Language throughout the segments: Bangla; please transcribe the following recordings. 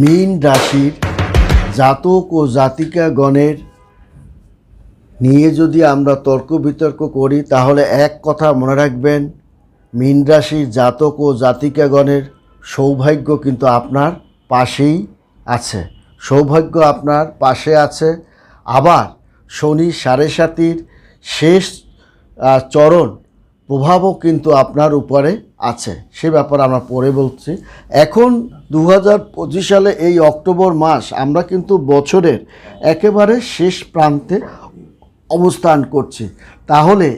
মীন রাশির জাতক ও জাতিকাগণের নিয়ে যদি আমরা তর্ক বিতর্ক করি, তাহলে এক কথা মনে রাখবেন, মীন রাশির জাতক ও জাতিকাগণের সৌভাগ্য কিন্তু আপনার পাশেই আছে। সৌভাগ্য আপনার পাশে আছে। আবার শনি সাড়ে সাতির শেষ চরণ প্রভাবও কিন্তু আপনার উপরে আছে। সে ব্যাপারে আমরা পরে বলছি। এখন দু হাজার পঁচিশ সালে এই অক্টোবর মাস আমরা কিন্তু বছরের একেবারে শেষ প্রান্তে অবস্থান করছি। তাহলে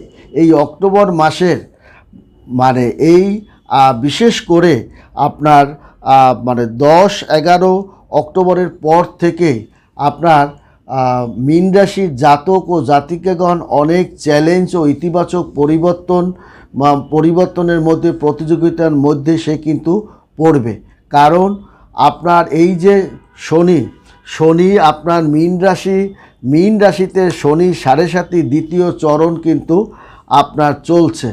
এই অক্টোবর মাসের মানে এই বিশেষ করে আপনার মানে দশ এগারো অক্টোবরের পর থেকে আপনার মীন রাশির জাতক ও জাতিকাগণ অনেক চ্যালেঞ্জ ও ইতিবাচক পরিবর্তন পরিবর্তনের মধ্যে প্রতিযোগিতার মধ্যে সে কিন্তু পড়বে। কারণ আপনার এই যে শনি শনি আপনার মীন রাশি, মীন রাশিতে শনি সাড়ে সাতি দ্বিতীয় চরণ কিন্তু আপনার চলছে।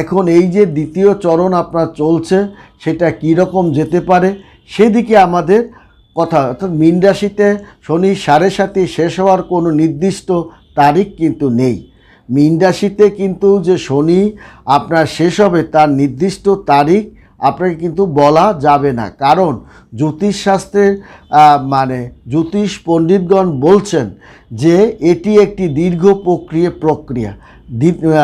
এখন এই যে দ্বিতীয় চরণ আপনার চলছে, সেটা কীরকম যেতে পারে, সেদিকে আমাদের কথা। অর্থাৎ মীন রাশিতে শনি সাড়ে সাতি শেষ হওয়ার কোনো নির্দিষ্ট তারিখ কিন্তু নেই। মীন রাশিতে কিন্তু যে শনি আপনার শেষ হবে তার নির্দিষ্ট তারিখ আপনাকে কিন্তু বলা যাবে না। কারণ জ্যোতিষশাস্ত্রের মানে জ্যোতিষ পণ্ডিতগণ বলছেন যে এটি একটি দীর্ঘ প্রক্রিয়া প্রক্রিয়া।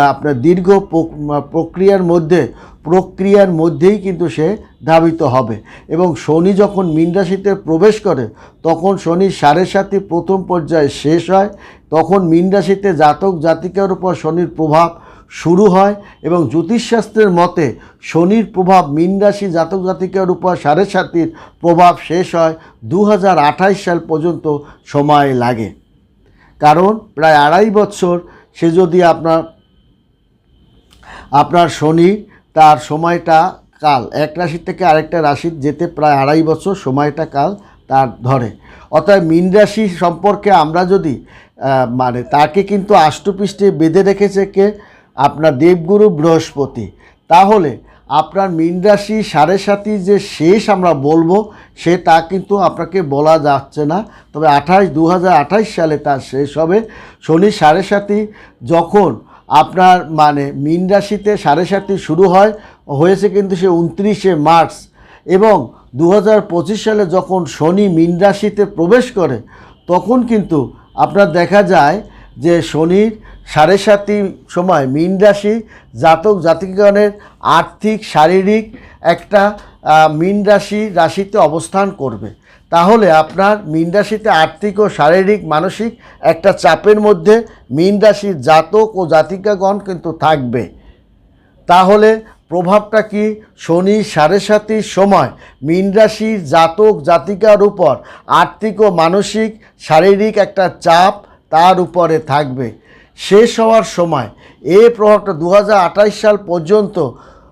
আপনার দীর্ঘ প্রক- প্রক্রিয়ার মধ্যে, প্রক্রিয়ার মধ্যেই কিন্তু সে ধাবিত হবে। এবং শনি যখন মীন রাশিতে প্রবেশ করে, তখন শনি সাড়ে সাতই প্রথম পর্যায়ে শেষ হয়। তখন মীন রাশিতে জাতক জাতিকার উপর শনির প্রভাব শুরু হয় এবং জ্যোতিষশাস্ত্রের মতে শনির প্রভাব মীন রাশি জাতক জাতিকার উপর সাড়ে সাতির প্রভাব শেষ হয় দু হাজার আঠাশ সাল পর্যন্ত সময় লাগে। কারণ প্রায় আড়াই বছর সে যদি আপনার আপনার শনি, তার সময়টা কাল, এক রাশি থেকে আরেকটা রাশির যেতে প্রায় আড়াই বছর সময়টা কাল তার ধরে। অর্থাৎ মীন রাশি সম্পর্কে আমরা যদি মানে তাকে কিন্তু আষ্টপৃষ্ঠে বেঁধে রেখেছে কে? আপনার দেবগুরু বৃহস্পতি। তাহলে আপনার মীন রাশি সাড়ে সাতি যে শেষ আমরা বলব, সে তা কিন্তু আপনাকে বলা যাচ্ছে না। তবে আঠাশ দু সালে তার শেষ হবে। শনি সাড়ে সাতি যখন আপনার মানে মীন রাশিতে সাড়ে সাতি শুরু হয়, হয়েছে কিন্তু সে উনত্রিশে মার্চ। এবং দু হাজার পঁচিশ সালে যখন শনি মীন রাশিতে প্রবেশ করে, তখন কিন্তু আপনার দেখা যায় যে শনির সাড়ে সাতি সময় মীন রাশি জাতক জাতিকগণের আর্থিক, শারীরিক একটা মীন রাশি রাশিতে অবস্থান করবে। তাহলে আপনার মীন রাশিতে আর্থিক ও শারীরিক, মানসিক একটা চাপের মধ্যে মীন রাশির জাতক ও জাতিকাগণ কিন্তু থাকবে। তাহলে প্রভাবটা কি? শনি সাড়ে সাতির সময় মীন রাশির জাতক জাতিকার উপর আর্থিক ও মানসিক, শারীরিক একটা চাপ তার উপরে থাকবে। শেষ হওয়ার সময় এই প্রভাবটা দু সাল পর্যন্ত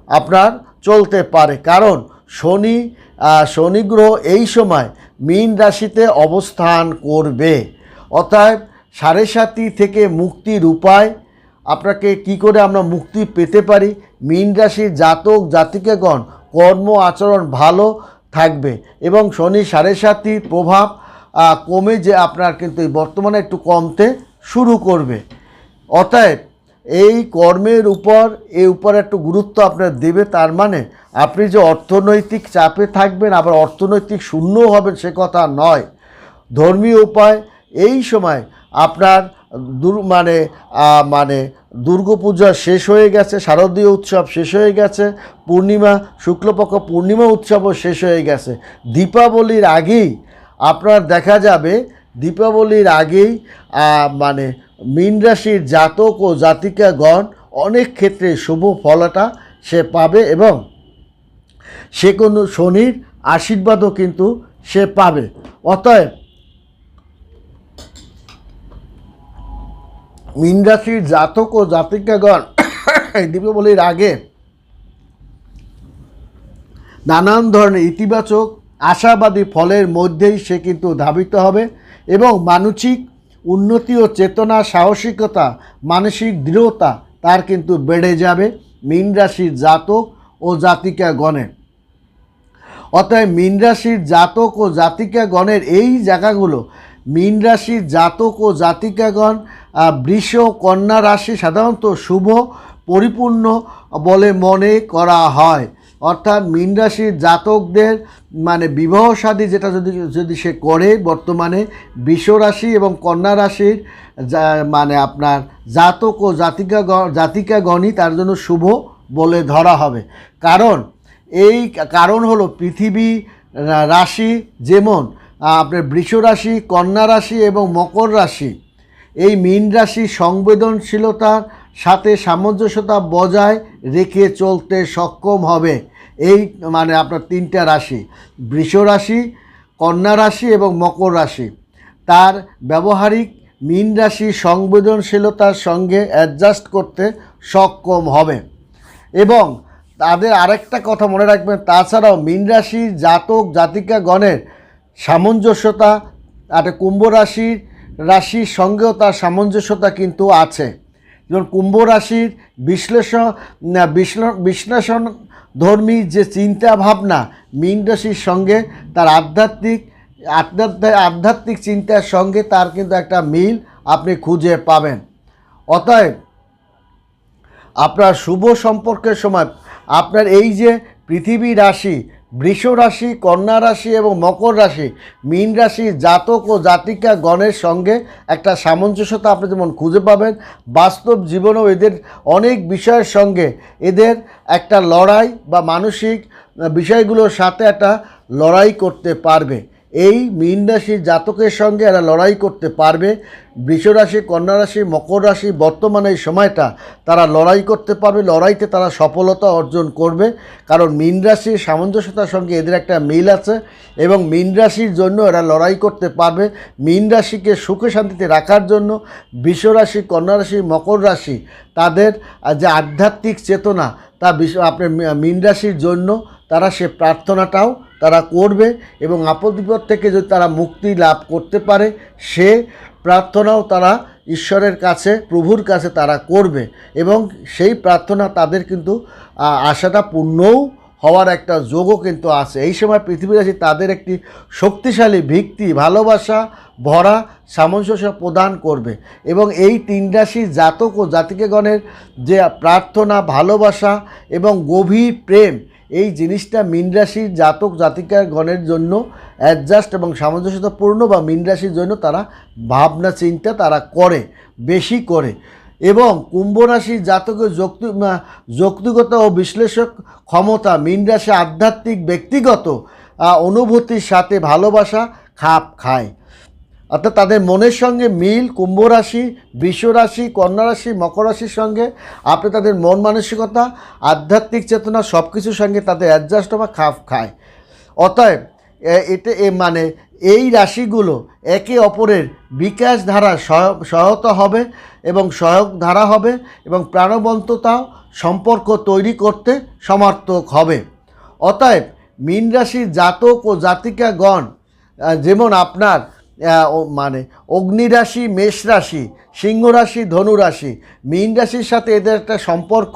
আপনার চলতে পারে। কারণ শনি শনি গ্রহ এই সময় মীন রাশিতে অবস্থান করবে। অতএব সাড়ে সাতি থেকে মুক্তির উপায় আপনাকে কি করে আমরা মুক্তি পেতে পারি? মীন রাশির জাতক, জাতিকাগণ কর্ম আচরণ ভালো থাকবে এবং শনি সাড়ে সাতির প্রভাব কমে যে আপনার কিন্তু বর্তমানে একটু কমতে শুরু করবে। অতএব এই কর্মের উপর এই উপর একটু গুরুত্ব আপনার দেবে, তার মানে আপনি যে অর্থনৈতিক চাপে থাকবেন, আবার অর্থনৈতিক শূন্য হবেন, সে কথা নয়। ধর্মীয় উপায়, এই সময় আপনার দুর মানে মানে দুর্গাপূজা শেষ হয়ে গেছে, শারদীয় উৎসব শেষ হয়ে গেছে, পূর্ণিমা, শুক্লপক্ষ পূর্ণিমা উৎসবও শেষ হয়ে গেছে। দীপাবলির আগেই আপনার দেখা যাবে, দীপাবলির আগেই মানে মীন রাশির জাতক ও জাতিকাগণ অনেক ক্ষেত্রে শুভ ফলটা সে পাবে এবং সে কোনো শনির আশীর্বাদও কিন্তু সে পাবে। অতএব মীন রাশির জাতক ও জাতিকাগণ দীপাবলির আগে নানান ধরনের ইতিবাচক, আশাবাদী ফলের মধ্যেই সে কিন্তু ধাবিত হবে এবং মানসিক উন্নতি ও চেতনা, সাহসিকতা, মানসিক দৃঢ়তা তার কিন্তু বেড়ে যাবে মীন রাশির জাতক ও জাতিকা গণের। অতএব মীন রাশির জাতক ও জাতিকাগণের এই জায়গাগুলো, মীন রাশির জাতক ও জাতিকাগণ বৃষ, কন্যা রাশি সাধারণত শুভ, পরিপূর্ণ বলে মনে করা হয়। অর্থাৎ মীন রাশির জাতকদের মানে বিবাহ শাদী যেটা যদি যদি সে করে বর্তমানে বৃষ রাশি এবং কন্যা রাশির মানে আপনার জাতক ও জাতিকা জাতিকাগণই তার জন্য শুভ বলে ধরা হবে। কারণ এই কারণ হলো পৃথিবী রাশি যেমন আপনার বৃষ রাশি, কন্যা রাশি এবং মকর রাশি। এই মীন রাশি সংবেদনশীলতার সাথে সামঞ্জস্যতা বজায় রেখে চলতে সক্ষম হবে। এই মানে আপনার তিনটা রাশি, বৃষ রাশি, কন্যা রাশি এবং মকর রাশি। তার ব্যবহারিক মীন রাশি সংবেদনশীলতার সঙ্গে অ্যাডজাস্ট করতে সক্ষম হবে। এবং তাদের আরেকটা কথা মনে রাখবেন, তাছাড়াও মীন রাশির জাতক জাতিকাগণের সামঞ্জস্যতা একটা কুম্ভ রাশির রাশির সঙ্গেও তার সামঞ্জস্যতা কিন্তু আছে। যেমন কুম্ভ রাশির বিশ্লেষণ বিশ্লেষণ ধর্মী যে চিন্তা ভাবনা মীন রাশির সঙ্গে, তার আধ্যাত্মিক আধ্যাত্মিক চিন্তার সঙ্গে তার কিন্তু একটা মিল আপনি খুঁজে পাবেন। অতএব, আপনার শুভ সম্পর্কের সময়, আপনার এই যে পৃথিবী রাশি বৃষ রাশি, কন্যা রাশি এবং মকর রাশি, মীন রাশি, জাতক ও জাতিকা গণের সঙ্গে একটা সামঞ্জস্যতা আপনি যেমন খুঁজে পাবেন, বাস্তব জীবনেও এদের অনেক বিষয়ের সঙ্গে এদের একটা লড়াই বা মানসিক বিষয়গুলোর সাথে একটা লড়াই করতে পারবে। এই মীন রাশির জাতকের সঙ্গে এরা লড়াই করতে পারবে। বৃষ রাশি, কন্যা রাশি, মকর রাশি, বর্তমানে এই সময়টা তারা লড়াই করতে পারবে। লড়াইতে তারা সফলতা অর্জন করবে। কারণ মীন রাশির সামঞ্জস্যতার সঙ্গে এদের একটা মিল আছে এবং মীন রাশির জন্য এরা লড়াই করতে পারবে। মীন রাশিকে সুখে শান্তিতে রাখার জন্য বৃষ রাশি, কন্যা রাশি, মকর রাশি তাদের যে আধ্যাত্মিক চেতনা তা আপনার মীন রাশির জন্য তারা সে প্রার্থনাটাও তারা করবে এবং আপদ বিপদ থেকে যদি তারা মুক্তি লাভ করতে পারে, সে প্রার্থনাও তারা ঈশ্বরের কাছে, প্রভুর কাছে তারা করবে এবং সেই প্রার্থনা তাদের কিন্তু আশাটা পূর্ণও হওয়ার একটা যোগও কিন্তু আছে। এই সময় পৃথিবী রাশি তাদের একটি শক্তিশালী ভিত্তি, ভালোবাসা, ভরা, সামঞ্জস্য প্রদান করবে এবং এই তিন রাশির জাতক ও জাতিকেগণের যে প্রার্থনা, ভালোবাসা এবং গভীর প্রেম এই জিনিসটা মীন রাশির জাতক জাতিকার গণের জন্য অ্যাডজাস্ট এবং সামঞ্জস্যতাপূর্ণ বা মীন রাশির জন্য তারা ভাবনা চিন্তা তারা করে, বেশি করে। এবং কুম্ভ রাশির জাতকের যৌক্তি যৌক্তিকতা ও বিশ্লেষক ক্ষমতা মীন রাশি আধ্যাত্মিক ব্যক্তিগত অনুভূতির সাথে ভালোবাসা খাপ খায়। অর্থাৎ তাদের মনের সঙ্গে মিল, কুম্ভ রাশি বৃষ রাশি, কন্যা রাশি, মকর রাশির সঙ্গে, আপনি তাদের মন মানসিকতা, আধ্যাত্মিক চেতনা সব কিছুর সঙ্গে তাদের অ্যাডজাস্ট বা খাপ খায়। অতএব এটা মানে এই রাশিগুলো একে অপরের বিকাশ ধারা সহায়- সহায়তা হবে এবং সহায়ক ধারা হবে এবং প্রাণবন্ততাও সম্পর্ক তৈরি করতে সমর্থক হবে। অতএব, মীন রাশির জাতক ও জাতিকাগণ যেমন আপনার মানে অগ্নি রাশি মেষ রাশি সিংহ রাশি মীন রাশির সাথে এদের একটা সম্পর্ক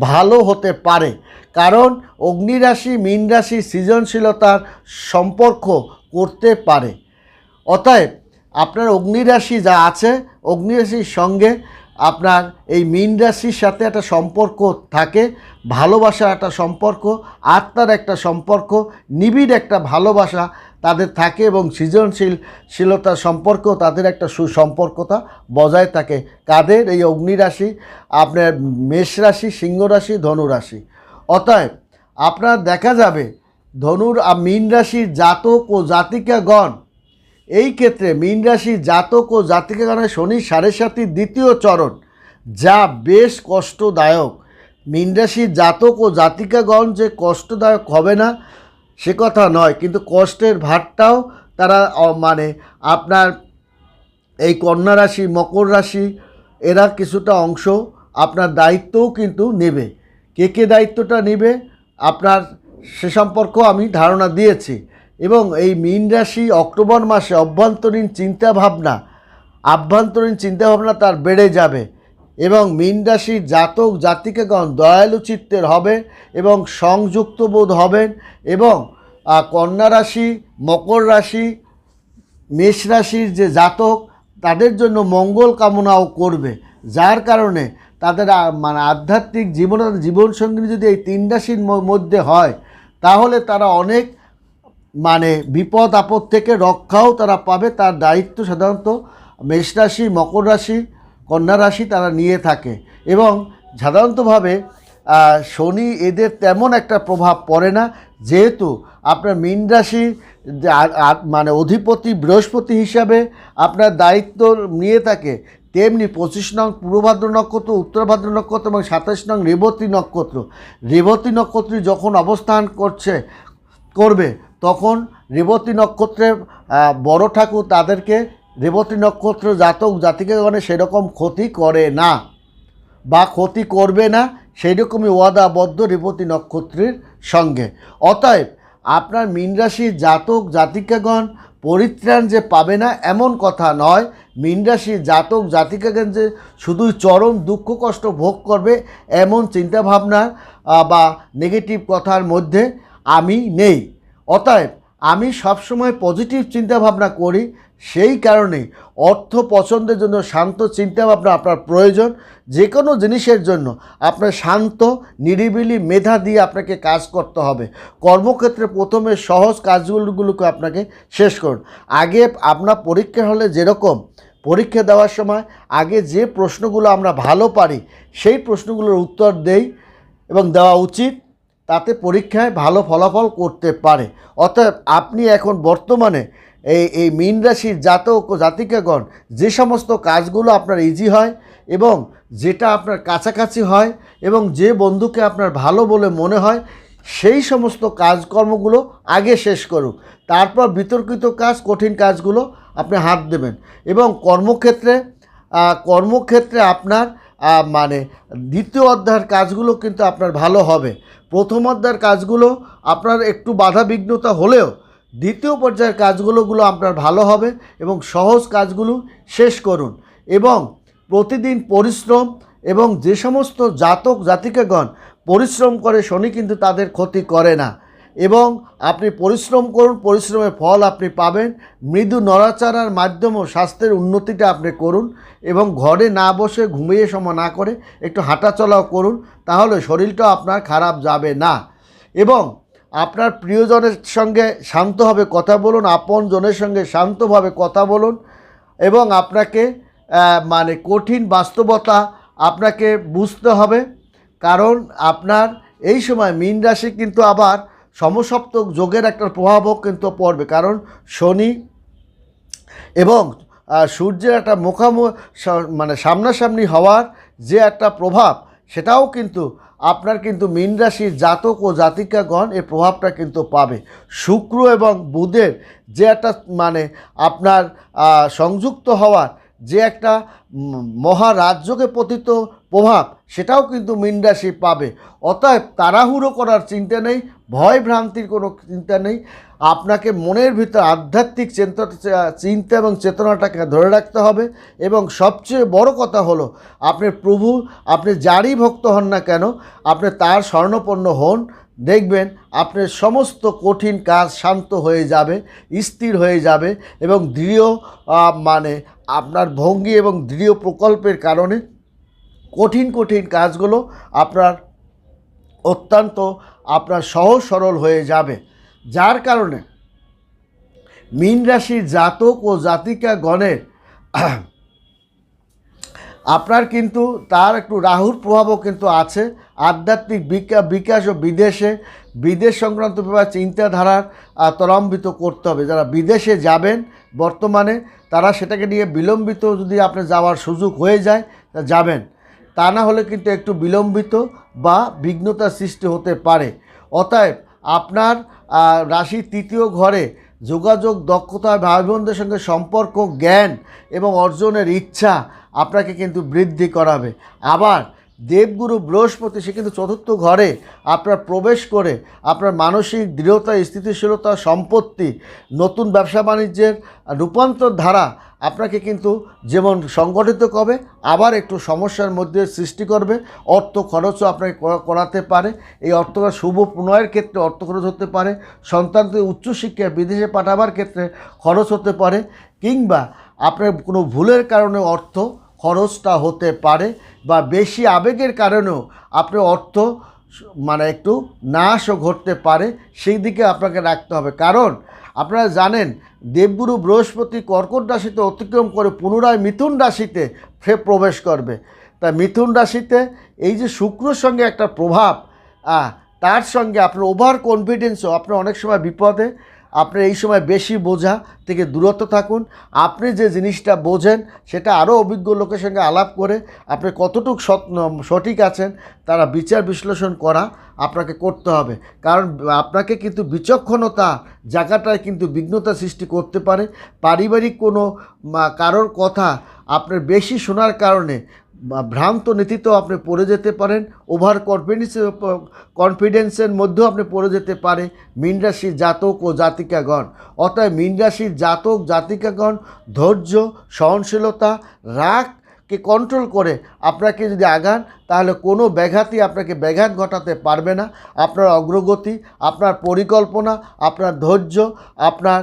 ভালো হতে পারে। কারণ অগ্নি রাশি মীন রাশি সৃজনশীলতার সম্পর্ক করতে পারে। অতএব আপনার অগ্নিরাশি যা আছে অগ্নি রাশির সঙ্গে আপনার এই মীন রাশির সাথে একটা সম্পর্ক থাকে, ভালোবাসার একটা সম্পর্ক, আত্মার একটা সম্পর্ক, নিবিড় একটা ভালোবাসা তাদের থাকে এবং সৃজনশীল শীলতার সম্পর্কেও তাদের একটা সুসম্পর্কতা বজায় থাকে। কাদের? এই অগ্নি রাশি আপনার মেষ রাশি সিংহ রাশি ধনু রাশি অতএব, আপনার দেখা যাবে ধনুর মীন রাশির জাতক ও জাতিকাগণ। এই ক্ষেত্রে মীন রাশির জাতক ও জাতিকাগণের শনি সাড়ে সাতির দ্বিতীয় চরণ, যা বেশ কষ্টদায়ক। মীন রাশির জাতক ও জাতিকাগণ যে কষ্টদায়ক হবে না সে কথা নয়, কিন্তু কষ্টের ভারটাও তারা মানে আপনার এই কন্যা রাশি, মকর রাশি, এরা কিছুটা অংশ আপনার দায়িত্বও কিন্তু নেবে। কে কে দায়িত্বটা নেবে? আপনার সে সম্পর্কেও আমি ধারণা দিয়েছি। এবং এই মীন রাশি অক্টোবর মাসে অভ্যন্তরীণ চিন্তাভাবনা, আভ্যন্তরীণ চিন্তাভাবনা তার বেড়ে যাবে। এবং মীন রাশির জাতক জাতিকাগণ দয়ালু চিত্তের হবে এবং সংযুক্ত বোধ হবেন এবং কন্যা রাশি, মকর রাশি, মেষ রাশির যে জাতক, তাদের জন্য মঙ্গল কামনাও করবে। যার কারণে তাদের মানে আধ্যাত্মিক জীবন জীবনসঙ্গী যদি এই তিন রাশির মধ্যে হয়, তাহলে তারা অনেক মানে বিপদ আপদ থেকে রক্ষাও তারা পাবে। তার দায়িত্ব সাধারণত মেষ রাশি, মকর রাশি কন্যা রাশি তারা নিয়ে থাকে এবং সাধারণতভাবে শনি এদের তেমন একটা প্রভাব পড়ে না। যেহেতু আপনার মীন রাশি মানে অধিপতি বৃহস্পতি হিসাবে আপনার দায়িত্ব নিয়ে থাকে, তেমনি পঁচিশ নং পূর্বভাদ্র নক্ষত্র উত্তর ভাদ্র নক্ষত্র এবং সাতাশ নং রেবতী নক্ষত্র। রেবতী নক্ষত্রী যখন অবস্থান করছে, করবে, তখন রেবতী নক্ষত্রের বড় ঠাকুর তাদেরকে রেবতী নক্ষত্র জাতক জাতিকাগণে সেরকম ক্ষতি করে না বা ক্ষতি করবে না সেই রকমই ওয়াদাবদ্ধ রেবতী নক্ষত্রের সঙ্গে। অতএব আপনার মীন রাশির জাতক জাতিকাগণ পরিত্রাণ যে পাবে না এমন কথা নয়। মীন রাশির জাতক জাতিকাগণ যে শুধুই চরম দুঃখ কষ্ট ভোগ করবে এমন চিন্তাভাবনা বা নেগেটিভ কথার মধ্যে আমি নেই। অতএব আমি সবসময় পজিটিভ চিন্তাভাবনা করি সেই কারণে অর্থ পছন্দের জন্য শান্ত চিন্তাভাবনা আপনার প্রয়োজন। যে কোনো জিনিসের জন্য আপনার শান্ত, নিরিবিলি মেধা দিয়ে আপনাকে কাজ করতে হবে। কর্মক্ষেত্রে প্রথমে সহজ কাজগুলোগুলোকে আপনাকে শেষ করুন। আগে আপনার পরীক্ষা হলে যেরকম পরীক্ষা দেওয়ার সময় আগে যে প্রশ্নগুলো আমরা ভালো পারি, সেই প্রশ্নগুলোর উত্তর দেই এবং দেওয়া উচিত। তাতে পরীক্ষায় ভালো ফলাফল করতে পারে। অতএব আপনি এখন বর্তমানে এই এই মীন রাশির জাতক ও জাতিকাগণ, যে সমস্ত কাজগুলো আপনার ইজি হয় এবং যেটা আপনার কাছাকাছি হয় এবং যে বন্ধুকে আপনার ভালো বলে মনে হয়, সেই সমস্ত কাজকর্মগুলো আগে শেষ করুক তারপর বিতর্কিত কাজ, কঠিন কাজগুলো আপনি হাত দেবেন এবং কর্মক্ষেত্রে কর্মক্ষেত্রে আপনার মানে দ্বিতীয় অধ্যায়ের কাজগুলো কিন্তু আপনার ভালো হবে। প্রথম অধ্যায়ের কাজগুলো আপনার একটু বাধা বিঘ্নতা হলেও দ্বিতীয় পর্যায়ের কাজগুলোগুলো আপনার ভালো হবে এবং সহজ কাজগুলো শেষ করুন এবং প্রতিদিন পরিশ্রম এবং যে সমস্ত জাতক জাতিকাগণ পরিশ্রম করে শনি কিন্তু তাদের ক্ষতি করে না। এবং আপনি পরিশ্রম করুন, পরিশ্রমের ফল আপনি পাবেন, মৃদু নড়াচড়ার মাধ্যমেও স্বাস্থ্যের উন্নতিটা আপনি করুন এবং ঘরে না বসে ঘুমিয়ে সময় না করে একটু হাঁটাচলাও করুন, তাহলে শরীরটাও আপনার খারাপ যাবে না। এবং আপনার প্রিয়জনের সঙ্গে শান্তভাবে কথা বলুন। আপন জনের সঙ্গে শান্তভাবে কথা বলুন। এবং আপনাকে মানে কঠিন বাস্তবতা আপনাকে বুঝতে হবে। কারণ আপনার এই সময় মীন রাশি কিন্তু আবার সমসপ্তক যোগের একটা প্রভাবও কিন্তু পড়বে। কারণ শনি এবং সূর্যের একটা মুখামুখ মানে সামনাসামনি হওয়ার যে একটা প্রভাব সেটাও কিন্তু আপনার কিন্তু মীন রাশির জাতক ও জাতিকাগণ এর প্রভাবটা কিন্তু পাবে। শুক্র এবং বুধের যে একটা মানে আপনার সংযুক্ত হওয়ার যে একটা মহারাজ্যকে পতিত প্রভাব, সেটাও কিন্তু মীন রাশি পাবে। অতএব তাড়াহুড়ো করার চিন্তা নেই, ভয় ভ্রান্তির কোনো চিন্তা নেই। আপনাকে মনের ভিতর আধ্যাত্মিক চিন্তা চিন্তা এবং চেতনাটাকে ধরে রাখতে হবে এবং সবচেয়ে বড় কথা হলো, আপনি প্রভু, আপনি যারই ভক্ত হন না কেন, আপনি তার স্বর্ণপন্ন হন, দেখবেন আপনার সমস্ত কঠিন কাজ শান্ত হয়ে যাবে, স্থির হয়ে যাবে এবং দৃঢ় মানে আপনার ভঙ্গি এবং দৃঢ় প্রকল্পের কারণে কঠিন কঠিন কাজগুলো আপনার অত্যন্ত আপনার সহজ সরল হয়ে যাবে। যার কারণে মীন রাশির জাতক ও জাতিকা গণের আপনার কিন্তু তার একটু রাহুর প্রভাবও কিন্তু আছে। আধ্যাত্মিক বিকা- বিকাশ ও বিদেশে বিদেশ সংক্রান্ত ব্যাপারে চিন্তাধারার আহ, ত্বরান্বিত করতে হবে। যারা বিদেশে যাবেন বর্তমানে তারা সেটাকে নিয়ে বিলম্বিত যদি আপনি যাওয়ার সুযোগ হয়ে যায়, তা যাবেন। তা না হলে কিন্তু একটু বিলম্বিত বা বিঘ্নতার সৃষ্টি হতে পারে। অতএব আপনার রাশির তৃতীয় ঘরে যোগাযোগ, দক্ষতা ভাই বোনদের সঙ্গে সম্পর্ক, জ্ঞান এবং অর্জনের ইচ্ছা আপনাকে কিন্তু বৃদ্ধি করাবে। আবার দেবগুরু বৃহস্পতি, সে কিন্তু চতুর্থ ঘরে আপনার প্রবেশ করে আপনার মানসিক দৃঢ়তা, স্থিতিশীলতা, সম্পত্তি, নতুন ব্যবসা বাণিজ্যের রূপান্তর ধারা আপনাকে কিন্তু যেমন সংগঠিত করবে, আবার একটু সমস্যার মধ্যে সৃষ্টি করবে, অর্থ খরচও আপনাকে করাতে পারে। এই অর্থ শুভ প্রণয়ের ক্ষেত্রে অর্থ খরচ হতে পারে, সন্তানকে উচ্চশিক্ষায় বিদেশে পাঠাবার ক্ষেত্রে খরচ হতে পারে, কিংবা আপনার কোনো ভুলের কারণে অর্থ খরচটা হতে পারে বা বেশি আবেগের কারণেও আপনার অর্থ মানে একটু নাশও ঘটতে পারে, সেই দিকে আপনাকে রাখতে হবে। কারণ আপনারা জানেন, দেবগুরু বৃহস্পতি কর্কট রাশিতে অতিক্রম করে পুনরায় মিথুন রাশিতে ফে প্রবেশ করবে। তা মিথুন রাশিতে এই যে শুক্রর সঙ্গে একটা প্রভাব তার সঙ্গে আপনার ওভার কনফিডেন্সও আপনার অনেক সময় বিপদে আপনি এই সময় বেশি বোঝা থেকে দূরত্ব থাকুন। আপনি যে জিনিসটা বোঝেন, সেটা আরও অভিজ্ঞ লোকের সঙ্গে আলাপ করে আপনি কতটুকু সঠিক আছেন, তারা বিচার বিশ্লেষণ করা আপনাকে করতে হবে। কারণ আপনাকে কিন্তু বিচক্ষণতা জায়গাটায় কিন্তু বিঘ্নতা সৃষ্টি করতে পারে। পারিবারিক কোনো কারোর কথা আপনার বেশি শোনার কারণে ভ্রান্ত নীতিতেও আপনি পড়ে যেতে পারেন ওভার কনফিডেন্স কনফিডেন্সের মধ্যেও আপনি পড়ে যেতে পারে মীন রাশির জাতক ও জাতিকাগণ। অতএব মীন রাশির জাতক, জাতিকাগণ, ধৈর্য, সহনশীলতা রাগকে কন্ট্রোল করে আপনাকে যদি আগান, তাহলে কোনো ব্যাঘাতই আপনাকে ব্যাঘাত ঘটাতে পারবে না। আপনার অগ্রগতি, আপনার পরিকল্পনা, আপনার ধৈর্য, আপনার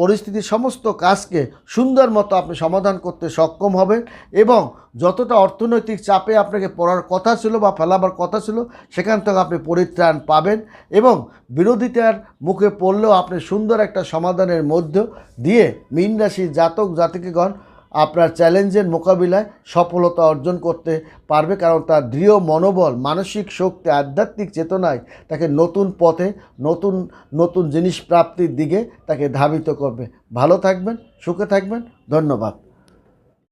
পরিস্থিতির সমস্ত কাজকে সুন্দর মতো আপনি সমাধান করতে সক্ষম হবেন এবং যতটা অর্থনৈতিক চাপে আপনাকে পড়ার কথা ছিল বা ফেলাবার কথা ছিল, সেখান থেকে আপনি পরিত্রাণ পাবেন এবং বিরোধিতার মুখে পড়লেও আপনি সুন্দর একটা সমাধানের মধ্য দিয়ে মীন রাশির জাতক, জাতিকগণ আপনার চ্যালেঞ্জের মোকাবিলায় সফলতা অর্জন করতে পারবে কারণ তার দৃঢ় মনোবল, মানসিক শক্তি, আধ্যাত্মিক চেতনায় তাকে নতুন পথে, নতুন নতুন জিনিস প্রাপ্তির দিকে তাকে ধাবিত করবে। ভালো থাকবেন, সুখে থাকবেন। ধন্যবাদ।